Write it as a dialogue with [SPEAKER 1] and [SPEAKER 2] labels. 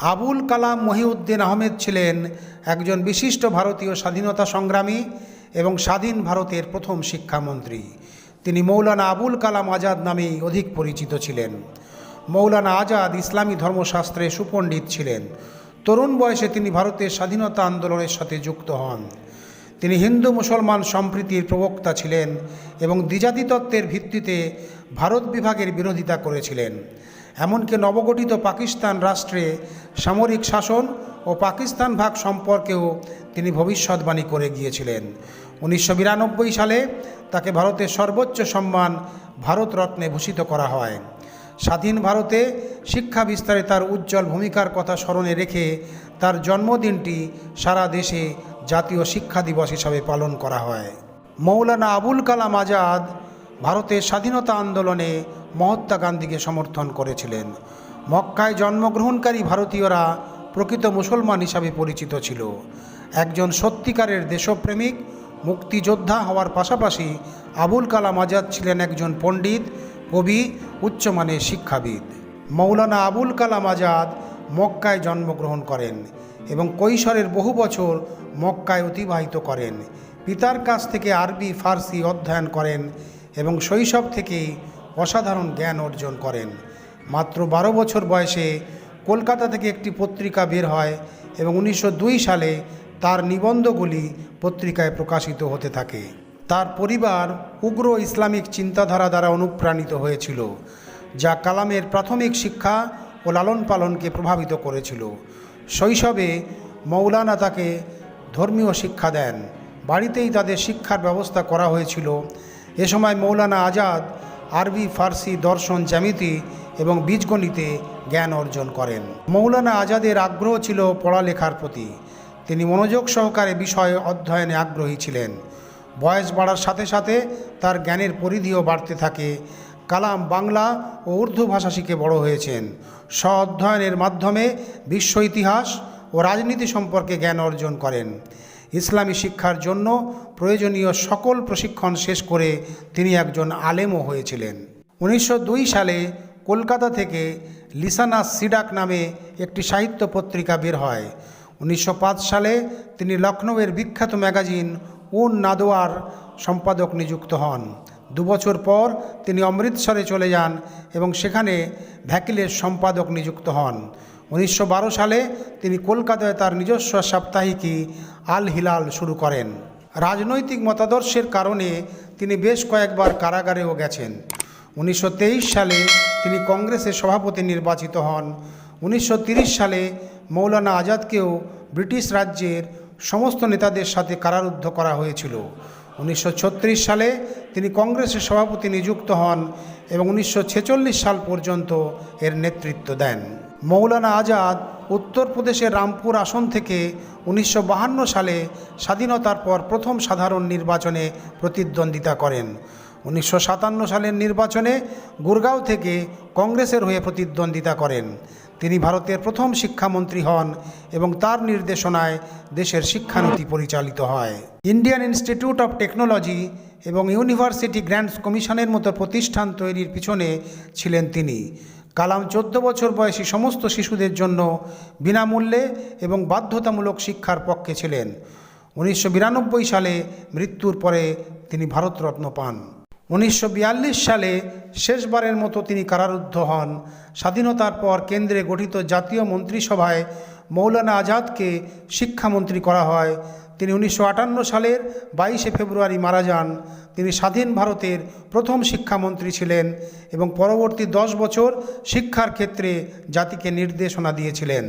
[SPEAKER 1] আবুল কালাম মহিউদ্দিন আহমেদ ছিলেন একজন বিশিষ্ট ভারতীয় স্বাধীনতা সংগ্রামী এবং স্বাধীন ভারতের প্রথম শিক্ষামন্ত্রী। তিনি মৌলানা আবুল কালাম আজাদ নামেই অধিক পরিচিত ছিলেন। মৌলানা আজাদ ইসলামী ধর্মশাস্ত্রে সুপণ্ডিত ছিলেন। তরুণ বয়সে তিনি ভারতের স্বাধীনতা আন্দোলনের সাথে যুক্ত হন। তিনি হিন্দু মুসলমান সম্প্রীতির প্রবক্তা ছিলেন এবং দ্বিজাতি তত্ত্বের ভিত্তিতে ভারত বিভাগের বিরোধিতা করেছিলেন। এমনকি নবগঠিত পাকিস্তান রাষ্ট্রে সামরিক শাসন ও পাকিস্তান ভাগ সম্পর্কেও তিনি ভবিষ্যৎবাণী করে গিয়েছিলেন। উনিশশো বিরানব্বই সালে তাকে ভারতের সর্বোচ্চ সম্মান ভারতরত্নে ভূষিত করা হয়। স্বাধীন ভারতে শিক্ষা বিস্তারে তার উজ্জ্বল ভূমিকার কথা স্মরণে রেখে তার জন্মদিনটি সারা দেশে জাতীয় শিক্ষা দিবস হিসাবে পালন করা হয়। মৌলানা আবুল কালাম আজাদ ভারতের স্বাধীনতা আন্দোলনে মহাত্মা গান্ধীকে সমর্থন করেছিলেন। মক্কায় জন্মগ্রহণকারী ভারতীয়রা প্রকৃত মুসলমান হিসাবে পরিচিত ছিল। একজন সত্যিকারের দেশপ্রেমিক, মুক্তিযোদ্ধা হওয়ার পাশাপাশি আবুল কালাম আজাদ ছিলেন একজন পণ্ডিত, কবি উচ্চমানের শিক্ষাবিদ। মৌলানা আবুল কালাম আজাদ মক্কায় জন্মগ্রহণ করেন এবং কৈশোরের বহু বছর মক্কায় অতিবাহিত করেন। পিতার কাছ থেকে আরবি, ফার্সি অধ্যয়ন করেন এবং শৈশব থেকেই অসাধারণ জ্ঞান অর্জন করেন। মাত্র বারো বছর বয়সে কলকাতা থেকে একটি পত্রিকা বের হয় এবং উনিশশো দুই সালে তার নিবন্ধগুলি পত্রিকায় প্রকাশিত হতে থাকে। তার পরিবার উগ্র ইসলামিক চিন্তাধারা দ্বারা অনুপ্রাণিত হয়েছিল, যা কালামের প্রাথমিক শিক্ষা ও লালন পালনকে প্রভাবিত করেছিল। শৈশবে মৌলানা তাকে ধর্মীয় শিক্ষা দেন। বাড়িতেই তাদের শিক্ষার ব্যবস্থা করা হয়েছিল। এ সময় মৌলানা আজাদ আরবি, ফার্সি দর্শন জ্যামিতি এবং বীজগণিতে জ্ঞান অর্জন করেন। মৌলানা আজাদের আগ্রহ ছিল পড়ালেখার প্রতি। তিনি মনোযোগ সহকারে বিষয় অধ্যয়নে আগ্রহী ছিলেন। বয়স বাড়ার সাথে সাথে তার জ্ঞানের পরিধিও বাড়তে থাকে। কালাম বাংলা ও উর্দু ভাষা শিখে বড় হয়েছেন। স্ব অধ্যয়নের মাধ্যমে বিশ্ব ইতিহাস ও রাজনীতি সম্পর্কে জ্ঞান অর্জন করেন। ইসলামী শিক্ষার জন্য প্রয়োজনীয় সকল প্রশিক্ষণ শেষ করে তিনি একজন আলেমও হয়েছিলেন। উনিশশো দুই সালে কলকাতা থেকে লিসানা সিডাক নামে একটি সাহিত্য পত্রিকা বের হয়। উনিশশো পাঁচ সালে তিনি লখনৌয়ের বিখ্যাত ম্যাগাজিন উন নাদোয়ার সম্পাদক নিযুক্ত হন। দুবছর পর তিনি অমৃতসরে চলে যান এবং সেখানে ভ্যাকিলের সম্পাদক নিযুক্ত হন। উনিশশো বারো সালে তিনি কলকাতায় তার নিজস্ব সাপ্তাহিকী আল হিলাল শুরু করেন। রাজনৈতিক মতাদর্শের কারণে তিনি বেশ কয়েকবার কারাগারেও গেছেন। উনিশশো তেইশ সালে তিনি কংগ্রেসের সভাপতি নির্বাচিত হন। উনিশশো সালে মৌলানা আজাদকেও ব্রিটিশ রাজ্যের সমস্ত নেতাদের সাথে কারারুদ্ধ করা হয়েছিল। উনিশশো ছত্রিশ সালে তিনি কংগ্রেসের সভাপতি নিযুক্ত হন এবং উনিশশো ছেচল্লিশ সাল পর্যন্ত এর নেতৃত্ব দেন। মৌলানা আজাদ উত্তরপ্রদেশের রামপুর আসন থেকে উনিশশো সালে স্বাধীনতার পর প্রথম সাধারণ নির্বাচনে প্রতিদ্বন্দ্বিতা করেন। উনিশশো সাতান্ন সালের নির্বাচনে গুরগাঁও থেকে কংগ্রেসের হয়ে প্রতিদ্বন্দ্বিতা করেন। তিনি ভারতের প্রথম শিক্ষামন্ত্রী হন এবং তার নির্দেশনায় দেশের শিক্ষানীতি পরিচালিত হয়। ইন্ডিয়ান ইনস্টিটিউট অফ টেকনোলজি এবং ইউনিভার্সিটি গ্র্যান্টস কমিশনের মতো প্রতিষ্ঠান তৈরির পিছনে ছিলেন তিনি। কালাম চোদ্দ বছর বয়সী সমস্ত শিশুদের জন্য বিনামূল্যে এবং বাধ্যতামূলক শিক্ষার পক্ষে ছিলেন। উনিশশো বিরানব্বই সালে মৃত্যুর পরে তিনি ভারতরত্ন পান। উনিশশো বিয়াল্লিশ সালে শেষবারের মতো তিনি কারারুদ্ধ হন। স্বাধীনতার পর কেন্দ্রে গঠিত জাতীয় মন্ত্রিসভায় মৌলানা আজাদকে শিক্ষামন্ত্রী করা হয়। তিনি উনিশশো আটান্ন সালের বাইশে ফেব্রুয়ারি মারা যান। তিনি স্বাধীন ভারতের প্রথম শিক্ষামন্ত্রী ছিলেন এবং পরবর্তী দশ বছর শিক্ষার ক্ষেত্রে জাতিকে নির্দেশনা দিয়েছিলেন।